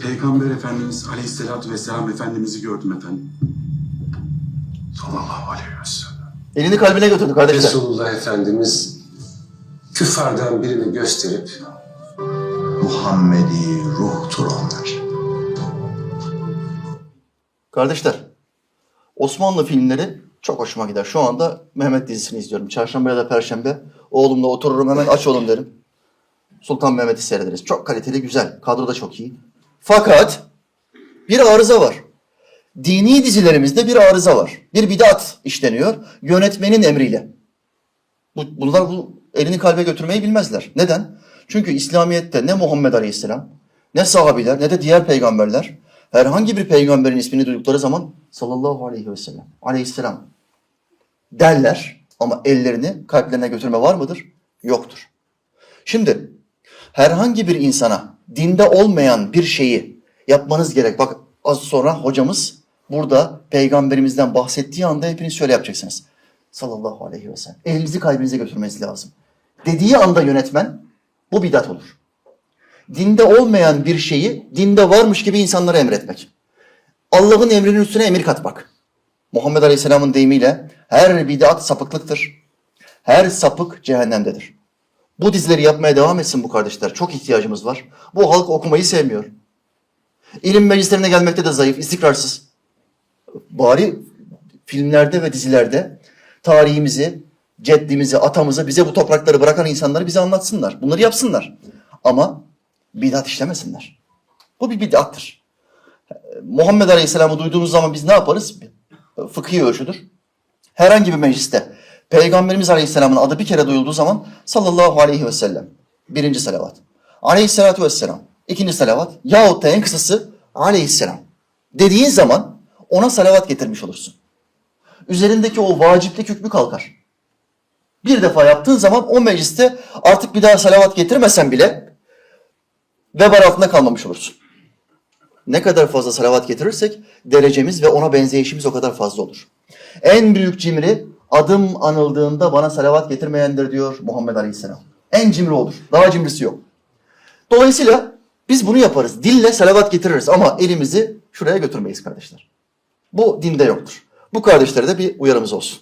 Peygamber Efendimiz Aleyhisselatü Vesselam Efendimiz'i gördüm efendim. Sallallahu aleyhi ve sellem. Elini kalbine götürdü kardeşler. Resulullah Efendimiz küffardan birini gösterip Muhammedi ruhtur onlar. Kardeşler, Osmanlı filmleri çok hoşuma gider. Şu anda Mehmet dizisini izliyorum. Çarşamba ya da Perşembe oğlumla otururum hemen aç oğlum derim. Sultan Mehmet'i seyrederiz. Çok kaliteli, güzel. Kadro da çok iyi. Fakat bir arıza var. Dini dizilerimizde bir arıza var. Bir bidat işleniyor yönetmenin emriyle. Bu, bunlar bu elini kalbe götürmeyi bilmezler. Neden? Çünkü İslamiyet'te ne Muhammed Aleyhisselam, ne sahabiler, ne de diğer peygamberler herhangi bir peygamberin ismini duydukları zaman sallallahu aleyhi ve sellem, aleyhisselam derler ama ellerini kalplerine götürme var mıdır? Yoktur. Şimdi herhangi bir insana dinde olmayan bir şeyi yapmanız gerek. Bak az sonra hocamız burada peygamberimizden bahsettiği anda hepiniz şöyle yapacaksınız. Sallallahu aleyhi ve sellem. Elinizi kalbinize götürmeniz lazım. Dediği anda yönetmen bu bidat olur. Dinde olmayan bir şeyi dinde varmış gibi insanlara emretmek. Allah'ın emrinin üstüne emir katmak. Muhammed Aleyhisselam'ın deyimiyle her bidat sapıklıktır. Her sapık cehennemdedir. Bu dizileri yapmaya devam etsin bu kardeşler. Çok ihtiyacımız var. Bu halk okumayı sevmiyor. İlim meclislerine gelmekte de zayıf, istikrarsız. Bari filmlerde ve dizilerde tarihimizi, ceddimizi, atamızı, bize bu toprakları bırakan insanları bize anlatsınlar. Bunları yapsınlar. Ama bidat işlemesinler. Bu bir bidattır. Muhammed Aleyhisselam'ı duyduğumuz zaman biz ne yaparız? Fıkhi ölçüdür. Herhangi bir mecliste Peygamberimiz Aleyhisselam'ın adı bir kere duyulduğu zaman sallallahu aleyhi ve sellem. Birinci salavat. Aleyhisselatü vesselam. İkinci salavat. Yahut da en kısası aleyhisselam. Dediğin zaman ona salavat getirmiş olursun. Üzerindeki o vaciplik hükmü kalkar. Bir defa yaptığın zaman o mecliste artık bir daha salavat getirmesen bile vebal altında kalmamış olursun. Ne kadar fazla salavat getirirsek derecemiz ve ona benzeyişimiz o kadar fazla olur. En büyük cimri adım anıldığında bana salavat getirmeyendir diyor Muhammed Aleyhisselam. En cimri odur. Daha cimrisi yok. Dolayısıyla biz bunu yaparız. Dille salavat getiririz ama elimizi şuraya götürmeyiz kardeşler. Bu dinde yoktur. Bu kardeşlere de bir uyarımız olsun.